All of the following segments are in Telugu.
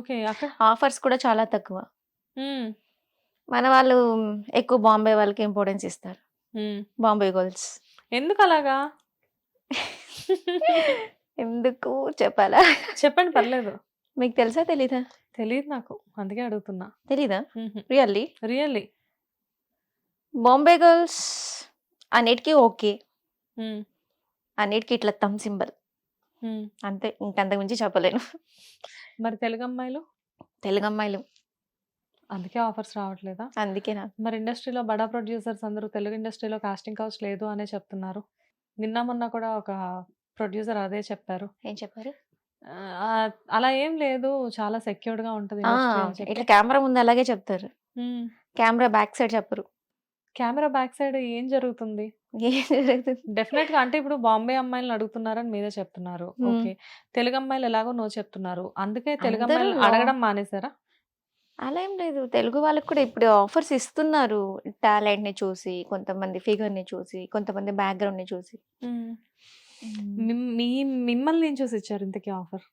ఓకే. ఆఫర్స్ కూడా చాలా తక్కువ. మన వాళ్ళు ఎక్కువ బాంబే వాళ్ళకి ఇంపార్టెన్స్ ఇస్తారు. బాంబే గర్ల్స్. ఎందుకలాగా? ఎందుకు చెప్పాలా? చెప్పండి పర్లేదు. మీకు తెలుసా? తెలీదా? తెలీదు నాకు. అందుకే అడుగుతున్నా. తెలీదా? రియల్లీ? రియల్లీ. బాంబే గర్ల్స్ అన్నిటికి ఓకే. అన్నిటికి ఇట్లా థంబ్ సింబల్. అంతే. ఇంకంతకు మించి చెప్పలేను. మరి తెలుగమ్మాయిలు? తెలుగమ్మాయిలు. అందుకే ఆఫర్స్ రావట్లేదా? అందుకేనా? మరి ఇండస్ట్రీలో బడా ప్రొడ్యూసర్స్ అందరూ తెలుగు ఇండస్ట్రీలో కాస్టింగ్ కౌచ్ లేదు అనే చెప్తున్నారు. నిన్న మొన్న కూడా ఒక ప్రొడ్యూసర్ అదే చెప్పారు. ఏం చెప్పారు? అలా ఏం లేదు. చాలా ఉంటది! ఇండస్ట్రీ అని చెప్పి. ఇట్లా కెమెరా ముందు అలాగే చెప్తారు. కెమెరా బ్యాక్ సైడ్ చెప్పరు. కెమెరా బ్యాక్ సైడ్ ఏం జరుగుతుంది? జరుగుతుంది? డెఫినెట్‌గా అంటే ఇప్పుడు బాంబే అమ్మాయిలని అడుగుతున్నారని మీరే చెప్తున్నారు. ఓకే. తెలుగు అమ్మాయిలు ఎలాగో నో చెప్తున్నారు. అందుకే తెలుగు నో అడగడం మానేసారా? అలా ఏం లేదు. తెలుగు వాళ్ళకి కూడా ఇప్పుడు ఆఫర్స్ ఇస్తున్నారు. టాలెంట్‌ని చూసి, కొంతమంది ఫిగర్‌ని చూసి, కొంతమంది బ్యాక్‌గ్రౌండ్‌ని చూసి. మీ మిమ్మల్ని ఏం చూసి ఇచ్చారు ఇంతకీ ఆఫర్?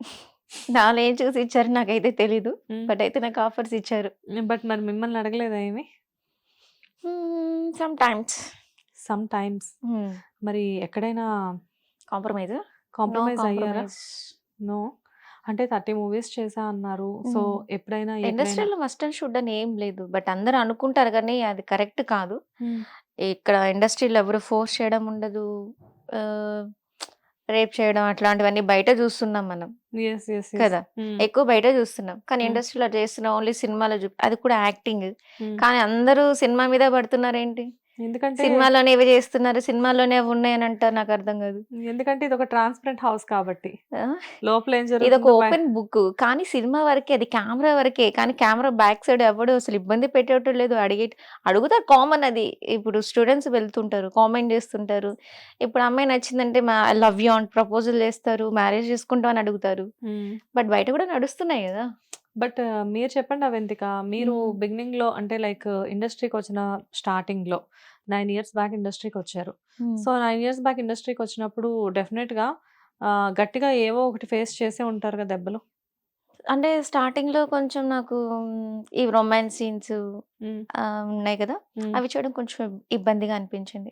నాలో ఏం చూసి ఇచ్చారో నాకైతే తెలీదు. బట్ అయితే నాకు ఆఫర్స్ ఇచ్చారు. బట్ మరి మిమ్మల్ని అడగలేదా ఏమి? Some times. Some times. మరి ఎక్కడైనా కాంప్రమైజా? కాంప్రమైజ్ అయ్యారా? నో. అంటే 30 మూవీస్ చేశా అన్నారు. సో. ఎప్పుడైనా ఇండస్ట్రీలో మస్ట్ అండ్ షుడ్ అని ఏం లేదు. బట్ అందరూ అనుకుంటారు కానీ అది కరెక్ట్ కాదు. ఇక్కడ ఇండస్ట్రీలో ఎవరు ఫోర్స్ చేయడం ఉండదు. రేప్ చేయడం అట్లాంటివన్నీ బయట చూస్తున్నాం మనం. కదా! ఎక్కువ బయట చూస్తున్నాం. కానీ. ఇండస్ట్రీలో చేస్తున్న ఓన్లీ సినిమాలో జూప్ అది కూడా యాక్టింగ్. కానీ అందరూ సినిమా మీదే పడుతున్నారేంటి? ఎందుకంటే సినిమాలోనే ఇవి చేస్తున్నారు. సినిమాలోనే ఉన్నాయని అంటారు. నాకు అర్థం కాదు. ఎందుకంటే ఇదొక ట్రాన్స్‌పరెంట్ హౌస్ కాబట్టి. లోపల ఏం జరుగుతుందో బయ ఓపెన్ బుక్. కానీ సినిమా వరకే అది కెమెరా వరకే. కానీ కెమెరా బ్యాక్ సైడ్ ఎవడు అసలు ఇబ్బంది పెట్టేటోడు లేదు. అడిగే అడుగుతారు కామన్ అది. ఇప్పుడు స్టూడెంట్స్ వెళ్తుంటారు. కామెంట్ చేస్తుంటారు. ఇప్పుడు అమ్మాయి నచ్చిందంటే మా ఐ లవ్ యూ అని ప్రపోజల్ చేస్తారు. మ్యారేజ్ చేసుకుంటాం అని అడుగుతారు. బట్ బయట కూడా నడుస్తున్నాయి కదా! బట్ మీరు చెప్పండి అవంతిక. మీరు హ్మ్. బిగినింగ్‌లో అంటే లైక్ ఇండస్ట్రీకొచ్చిన స్టార్టింగ్‌లో 9 ఇయర్స్ బ్యాక్ ఇండస్ట్రీకొచ్చారు. హ్మ్. సో, 9 ఇయర్స్ బ్యాక్ ఇండస్ట్రీకొచ్చినప్పుడు డెఫినెట్‌గా ఆహ్, గట్టిగా ఏవో ఒకటి ఫేస్ చేసే ఉంటారుగా దెబ్బలు? అంటే స్టార్టింగ్‌లో కొంచెం నాకు ఈ రొమాన్స్ సీన్స్ హ్మ్. ఆహ్, ఉన్నాయి కదా! హ్మ్. అవి చేయడం కొంచెం ఇబ్బందిగా అనిపించింది.